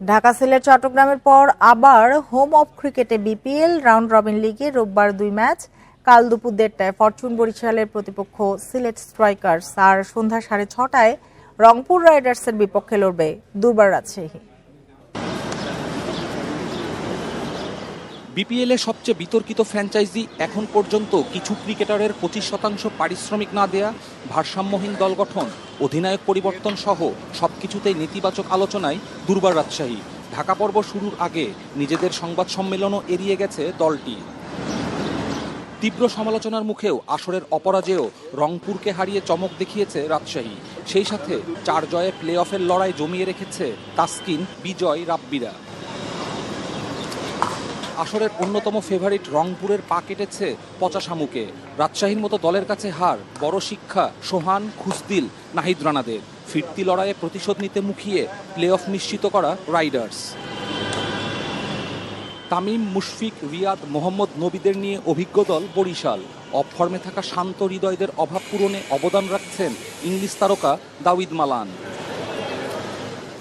ঢাকা সিলেট, চট্টগ্রামের পর আবার হোম অফ ক্রিকেটে বিপিএল, রাউন্ড রবিন লিগে রোববার দুই ম্যাচ, কাল দুপুর দেড়টায় ফরচুন বরিশালের প্রতিপক্ষ সিলেট স্ট্রাইকার্স, আর সন্ধ্যা সাড়ে ছটায় রংপুর রাইডার্সের বিপক্ষে লড়বে দুর্বার রাজশাহী। বিপিএল এ সবচেয়ে বিতর্কিত ফ্র্যাঞ্চাইজি এখন পর্যন্ত কিছু ক্রিকেটারের পঁচিশ শতাংশ পারিশ্রমিক না দেয়া ভারসাম্যহীন দল গঠন। অধিনায়ক পরিবর্তন সহ সবকিছুতেই নেতিবাচক আলোচনায় দুর্বার রাজশাহী। ঢাকা পর্ব শুরুর আগে নিজেদের সংবাদ সম্মেলনও এড়িয়ে গেছে দলটি। তীব্র সমালোচনার মুখেও আসরের অপরাজেয় রংপুরকে হারিয়ে চমক দেখিয়েছে রাজশাহী। সেই সাথে চার জয়ে প্লে অফের লড়াই জমিয়ে রেখেছে তাসকিন, বিজয়, রাব্বিরা। আসরের অন্যতম ফেভারিট রংপুরের পা কেটেছে পচা শামুকে। রাজশাহীর মতো দলের কাছে হার, বড় শিক্ষা, সোহান খুসদিল নাহিদ রানাদের। ফিরতি লড়াইয়ে প্রতিশোধ নিতে মুখিয়ে প্লে অফ নিশ্চিত করা রাইডার্স তামিম, মুশফিক, রিয়াদ, মোহাম্মদ নবীদের নিয়ে অভিজ্ঞ দল বরিশাল। অফ ফর্মে থাকা শান্ত হৃদয়দের অভাব পূরণে অবদান রাখছেন ইংলিশ তারকা দাউদ মালান।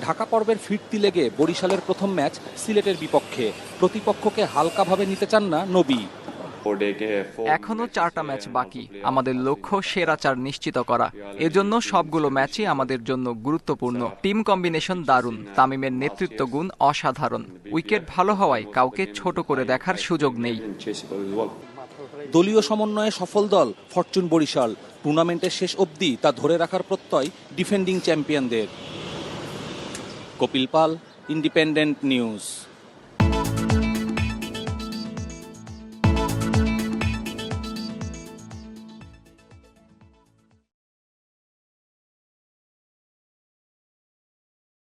ঢাকা পর্বের ফিরতি লেগে বরিশালের প্রথম ম্যাচ সিলেটের বিপক্ষে। প্রতিপক্ষকে হালকাভাবে নিতে চান না নবী। এখনও চারটা ম্যাচ বাকি। আমাদের লক্ষ্য সেরা চার নিশ্চিত করা। এজন্য সবগুলো ম্যাচই আমাদের জন্য গুরুত্বপূর্ণ। টিম কম্বিনেশন দারুণ। তামিমের নেতৃত্ব গুণ অসাধারণ। উইকেট ভালো হওয়ায় কাউকে ছোট করে দেখার সুযোগ নেই। দলীয় সমন্বয়ে সফল দল ফরচুন বরিশাল। টুর্নামেন্টের শেষ অবধি তা ধরে রাখার প্রত্যয় ডিফেন্ডিং চ্যাম্পিয়নদের। Kapil Pal independent news